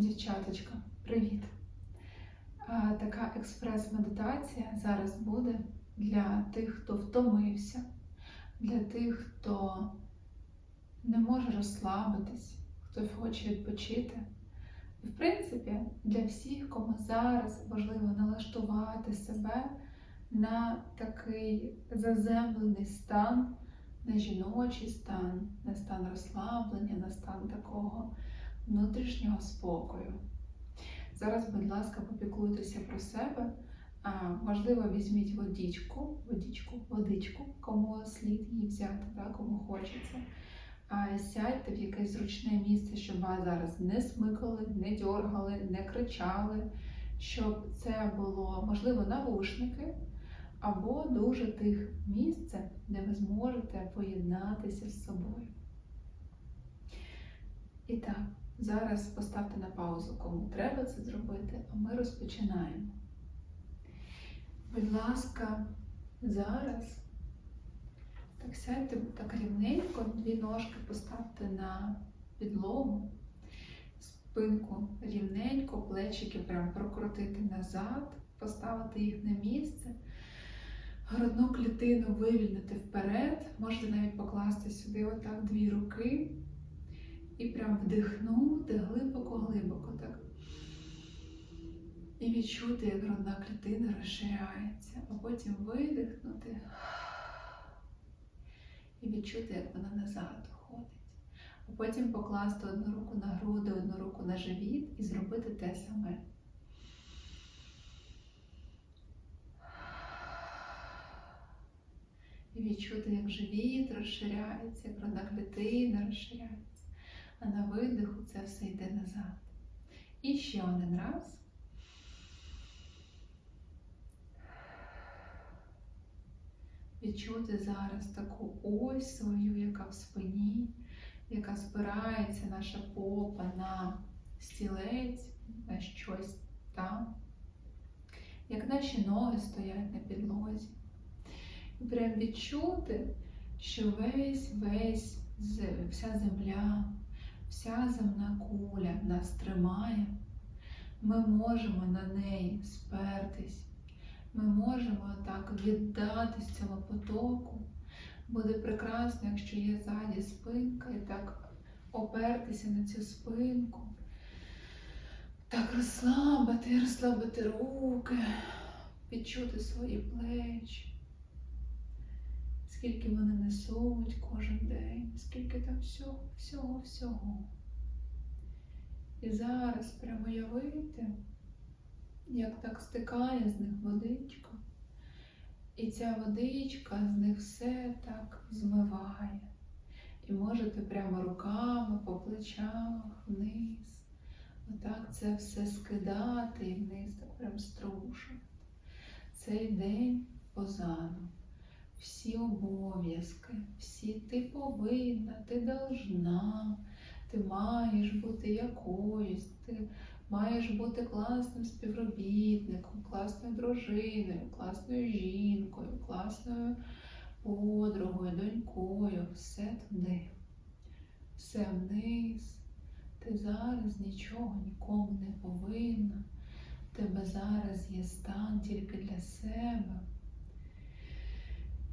Дівчаточка, привіт! Така експрес-медитація зараз буде для тих, хто втомився, для тих, хто не може розслабитись, хто хоче відпочити. І, в принципі, для всіх, кому зараз важливо налаштувати себе на такий заземлений стан, на жіночий стан, на стан розслаблення, на стан такого внутрішнього спокою. Зараз, будь ласка, попіклуйтеся про себе. А, Можливо, візьміть водичку, водичку, водичку, кому слід її взяти, так, кому хочеться. А, Сядьте в якесь зручне місце, щоб вас зараз не смикали, не дьоргали, не кричали, щоб це було, можливо, навушники або дуже тих місце, де ви зможете поєднатися з собою. І так, зараз поставте на паузу, кому треба це зробити, а ми розпочинаємо. Будь ласка, зараз так сядьте так рівненько, дві ножки поставте на підлогу, спинку рівненько, плечики прям прокрутити назад, поставити їх на місце. Грудну клітину вивільнити вперед, можете навіть покласти сюди отак дві руки і прям вдихнути глибоко-глибоко так. І відчути, як грудна клітина розширяється, а потім видихнути і відчути, як вона назад ходить. А потім покласти одну руку на груди, одну руку на живіт і зробити те саме. І відчути, як живіт розширяється, як грудна клітина розширяється. А на видиху це все йде назад. І ще один раз. Відчути зараз таку ось свою, яка в спині, яка спирається наша попа на стілець, на щось там, як наші ноги стоять на підлозі. І прям відчути, що весь весь вся земля, вся земна куля нас тримає. Ми можемо на неї спертись. Ми можемо так віддатись цьому потоку. Буде прекрасно, якщо є ззаді спинка, і так опертися на цю спинку. Так розслабити, розслабити руки, відчути свої плечі, скільки вони несуть кожен день, скільки там всього, всього, всього. І зараз прямо уявити, як так стикає з них водичка. І ця водичка з них все так змиває. І можете прямо руками по плечах вниз. Отак це все скидати і вниз, так прям струшувати. Цей день позаду. Всі обов'язки, всі ти повинна, ти должна, ти маєш бути якоюсь, ти маєш бути класним співробітником, класною дружиною, класною жінкою, класною подругою, донькою, все туди, все вниз. Ти зараз нічого нікому не повинна. Тебе зараз є стан тільки для себе.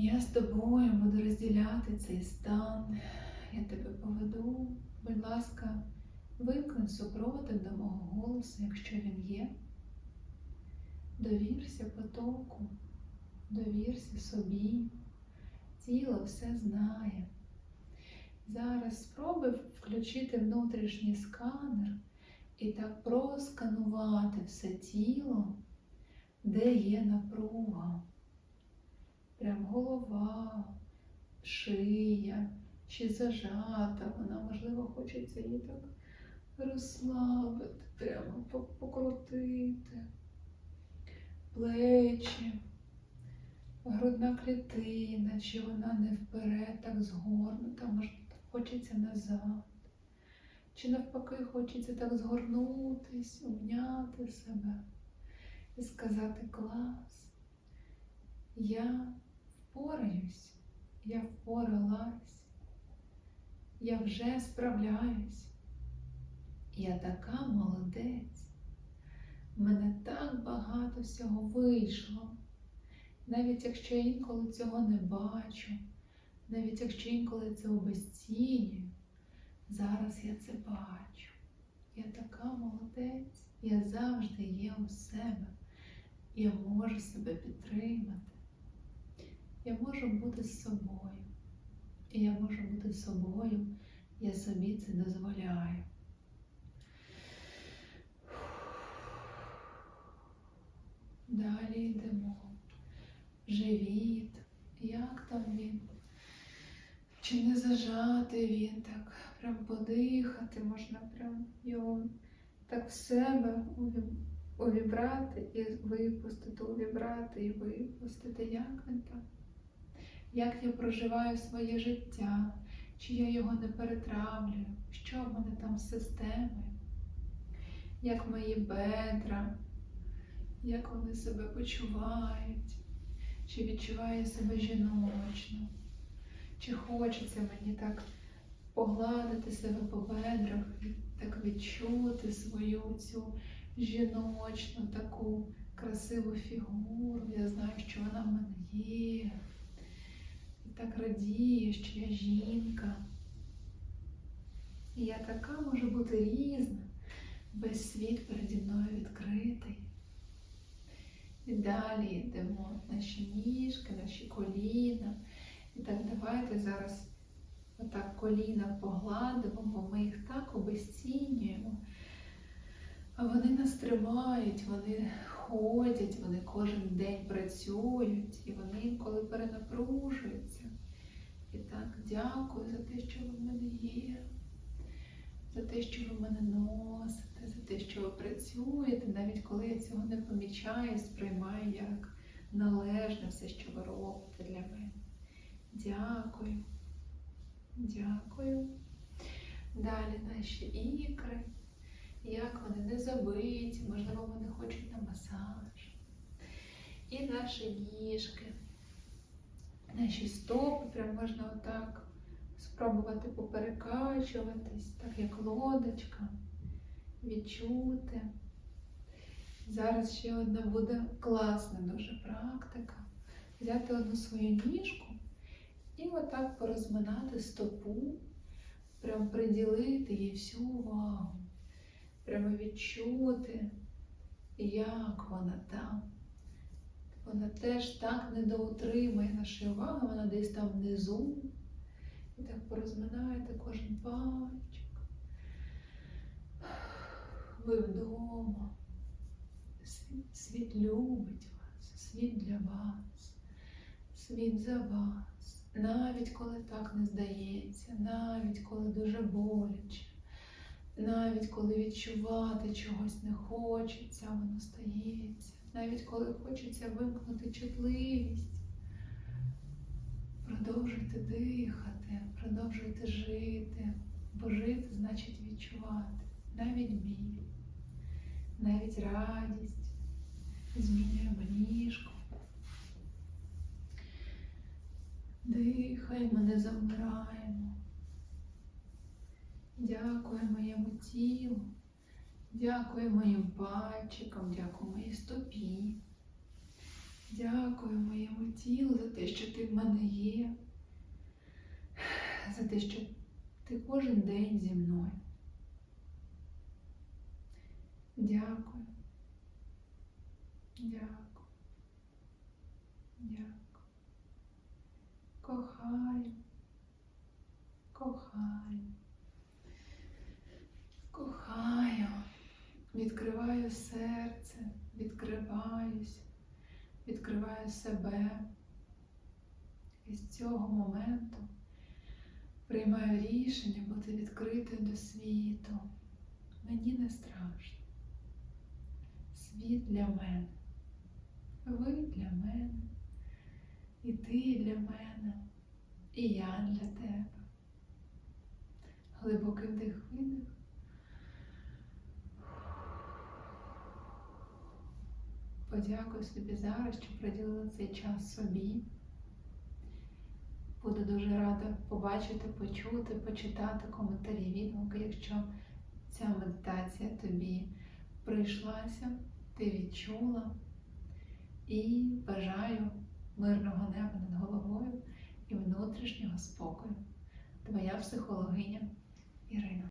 Я з тобою буду розділяти цей стан. Я тебе поведу, будь ласка. Виклик супротив до мого голосу, якщо він є. Довірся потоку, довірся собі, тіло все знає. Зараз спробуй включити внутрішній сканер і так просканувати все тіло, де є напруга. Прям голова, шия чи зажата, вона, можливо, хочеться її так розслабити, прямо покрутити плечі, грудна клітина, чи вона не вперед, так згорнута, може хочеться назад. Чи навпаки хочеться так згорнутись, обняти себе і сказати клас. Я впораюсь, я впоралась, я вже справляюсь. Я така молодець. мене так багато всього вийшло. Навіть якщо я інколи цього не бачу, навіть якщо інколи це обесцінюю, зараз я це бачу. Я така молодець, я завжди є у себе. Я можу себе підтримати. Я можу бути з собою. І я можу бути з собою, я собі це дозволяю. Далі йдемо. Живіт. Як там він? Чи не зажати він так? Прям подихати, можна прям його так в себе увібрати і випустити, увібрати і випустити. Як він там? Як я проживаю своє життя? Чи я його не перетравлюю? Що в мене там з системою? Як мої бедра? Як вони себе почувають? Чи відчуваю себе жіночно? Чи хочеться мені так погладити себе по бедрах, так відчути свою цю жіночну таку красиву фігуру? Я знаю, що вона в мене є. Так радію, що я жінка. І я така можу бути різна, весь світ переді мною відкритий. І далі йдемо наші ніжки, наші коліна. І так давайте зараз отак коліна погладимо, бо ми їх так обесцінюємо. А вони нас тримають, вони ходять, вони кожен день працюють, і вони інколи перенапружуються. І так, дякую за те, що ви в мене є, за те, що ви мене носите, за те, що ви працюєте, навіть коли я цього не помічаю, сприймаю як належне все, що ви робите для мене. Дякую. Дякую. Далі наші ікри. Як вони не забиті, можливо, вони хочуть на масаж. І наші ніжки, наші стопи, прям можна отак спробувати поперекачуватись, так як лодочка, відчути. Зараз ще одна буде класна дуже практика. Взяти одну свою ніжку і отак порозминати стопу, прям приділити їй всю увагу, прямо відчути, як вона там. Вона теж так недоутримує нашої уваги, вона десь там внизу. І так порозминаєте кожен пальчик. Ви вдома. Світ, світ любить вас, світ для вас, світ за вас. Навіть коли так не здається, навіть коли дуже боляче, навіть коли відчувати чогось не хочеться, воно стається, навіть коли хочеться вимкнути чутливість. Продовжуйте дихати, продовжуйте жити, бо жити значить відчувати навіть біль, навіть радість. Змінюємо ніжку. Дихаємо, не завмираємо. Дякую моєму тілу, дякую моїм пальчикам, дякую моїй стопі. Дякую моєму тілу за те, що ти в мене є, за те, що ти кожен день зі мною. Дякую. Дякую. Дякую. Кохаю. Кохаю. Відкриваю серце, відкриваюсь, відкриваю себе. І з цього моменту приймаю рішення бути відкритою до світу. Мені не страшно. Світ для мене, ви для мене, і ти для мене, і я для тебе. Глибокий вдих видих. Подякую собі зараз, що приділила цей час собі. Буду дуже рада побачити, почути, почитати коментарі, відгуки, якщо ця медитація тобі прийшлася, ти відчула і бажаю мирного неба над головою і внутрішнього спокою. Твоя психологиня Ірина.